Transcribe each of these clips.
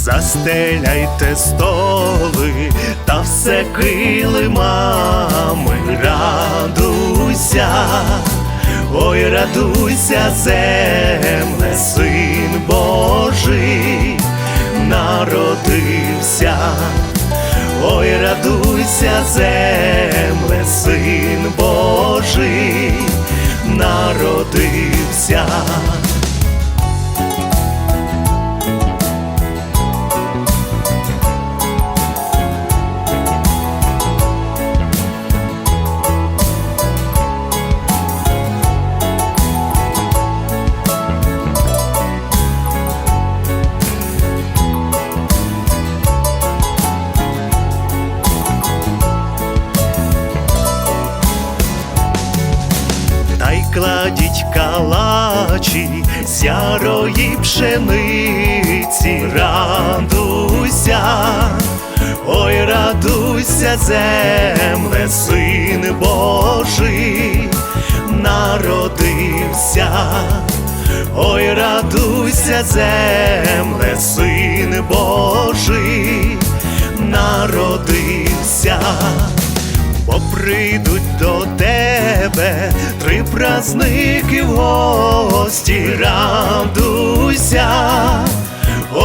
Застеляйте столи та все килимами, радуйся, ой, радуйся, земле, син Божий, народився, ой, радуйся, земле, син Божий, народився. Земле, син Божий, народився, ой, радуйся, земле, син Божий, народився. Бо прийдуть до тебе три праздники в гості, радуйся,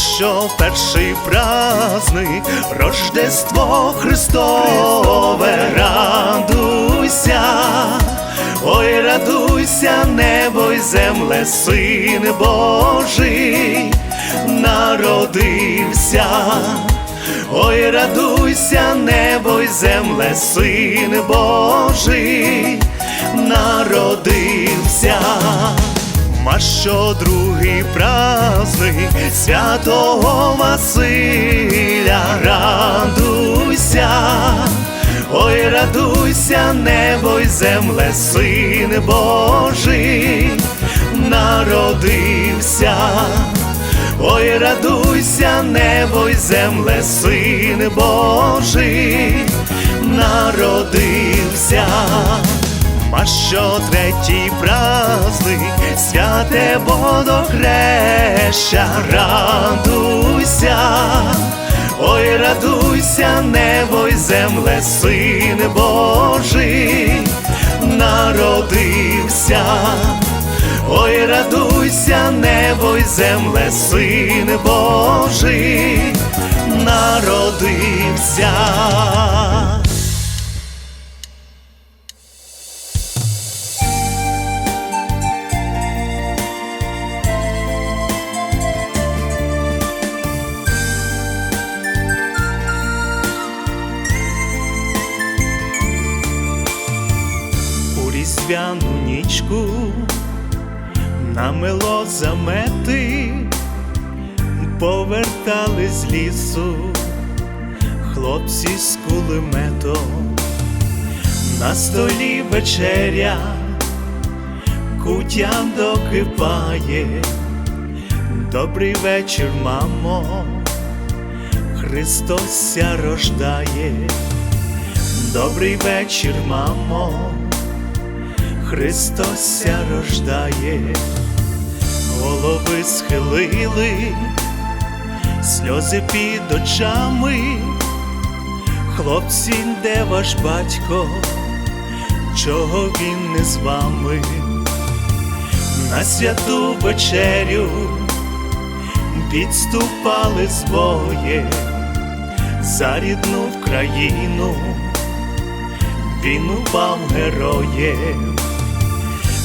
Що перший праздник, Рождество Христове, радуйся, ой, радуйся, небо й земле, син Божий, народився, ой, радуйся, небо й земле, син Божий, народився. Що другий праздник святого Василя, радуйся, ой, радуйся, небо й земле, син Божий, народився, ой, радуйся, небо й земле, син Божий, народився. А що третій праздник, святе водохреща, радуйся, ой, радуйся, небо й земле, син Божий, народився, ой, радуйся, небо й земле, син Божий, народився. Намело замети, повертали з лісу хлопці з кулеметом, на столі вечеря, кутя докипає, добрий вечір, мамо, Христос ся рождає. Добрий вечір, мамо, Христос ся рождає, голови схилили, сльози під очами, Хлопці, де ваш батько, чого він не з вами? На святу вечерю відступали своє за рідну країну, він упав героєм,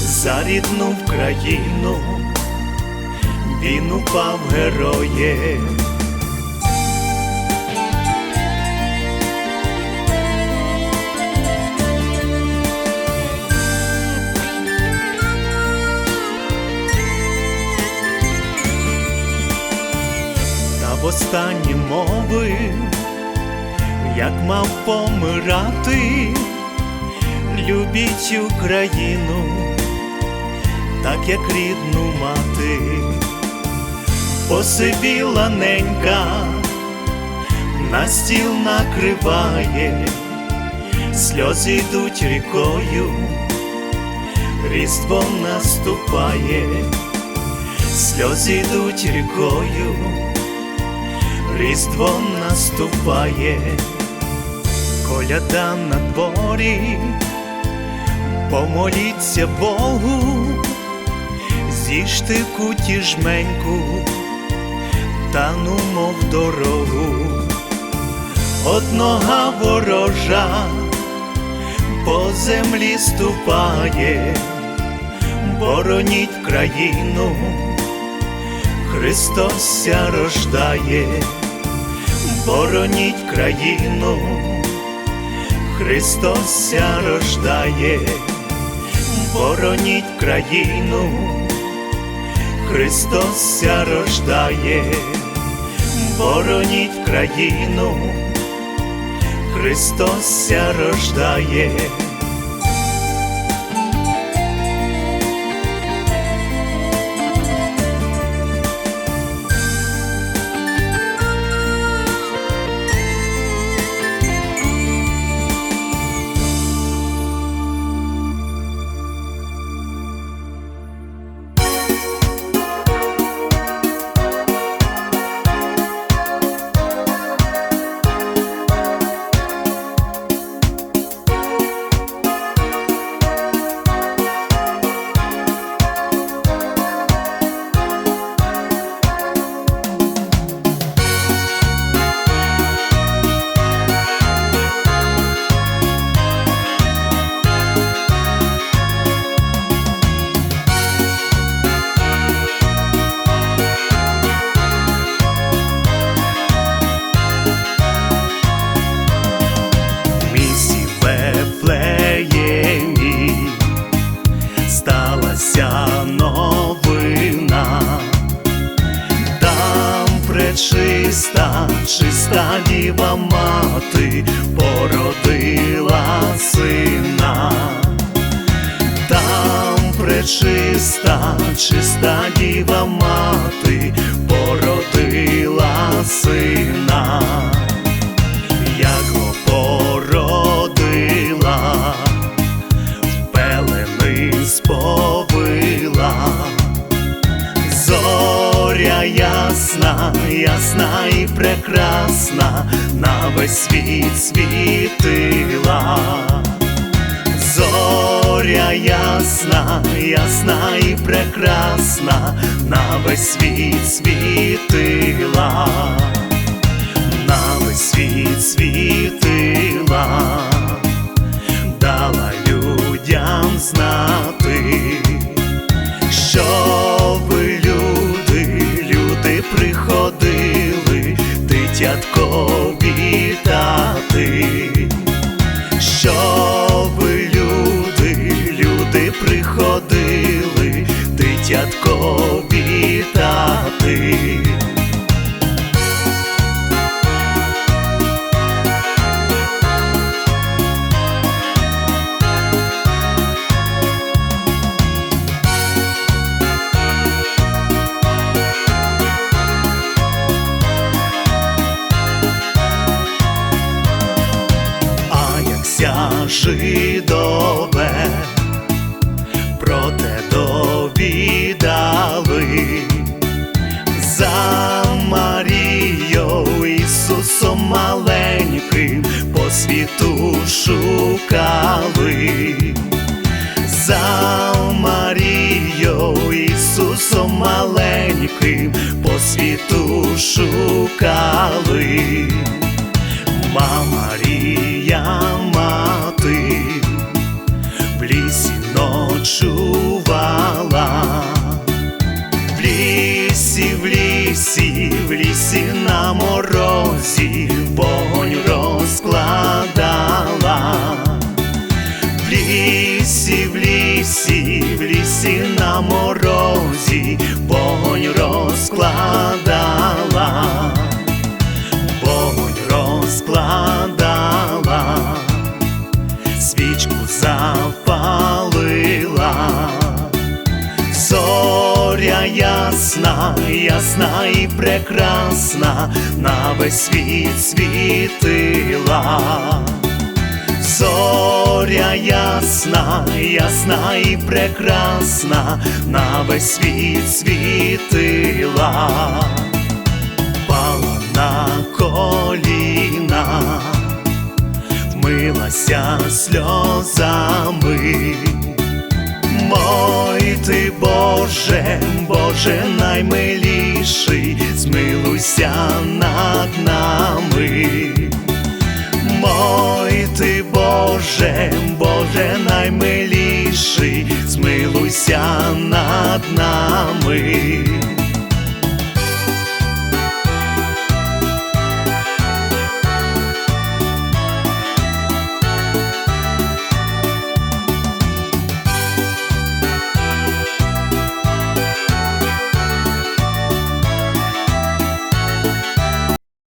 за рідну країну, він упав героєм. та в останні мови, як мав помирати, любіть Україну, так як рідну мати, посивіла ненька, на стіл накриває, сльози йдуть рікою, різдво наступає, сльози йдуть рікою. Різдво наступає, коляда на дворі, помоліться Богу, з'їжте куті жменьку, та нумо в дорогу, однога ворожа по землі ступає, бороніть країну. Христос ся рождає, бороніть країну, Христос ся рождає, бороніть країну, Христос ся рождає, бороніть країну, Христос ся рождає. Пречиста, чиста діва мати породила сина, там пречиста, чиста діва мати породила сина весь світ світила. Зоря ясна, ясна і прекрасна, на весь світ світила на весь світ світила, дала людям знати, жидове, про те довідали за Марією Ісусом маленьким. по світу шукали. За Марією Ісусом маленьким по світу шукали. Ма Марія ночувала. В лісі, в лісі, в лісі запалила, зоря ясна, ясна і прекрасна, на весь світ світила. Зоря ясна, ясна і прекрасна, на весь світ світила, вмилася сльозами. Мой ти Боже, Боже наймиліший, змилуйся над нами. Мой ти Боже, Боже наймиліший,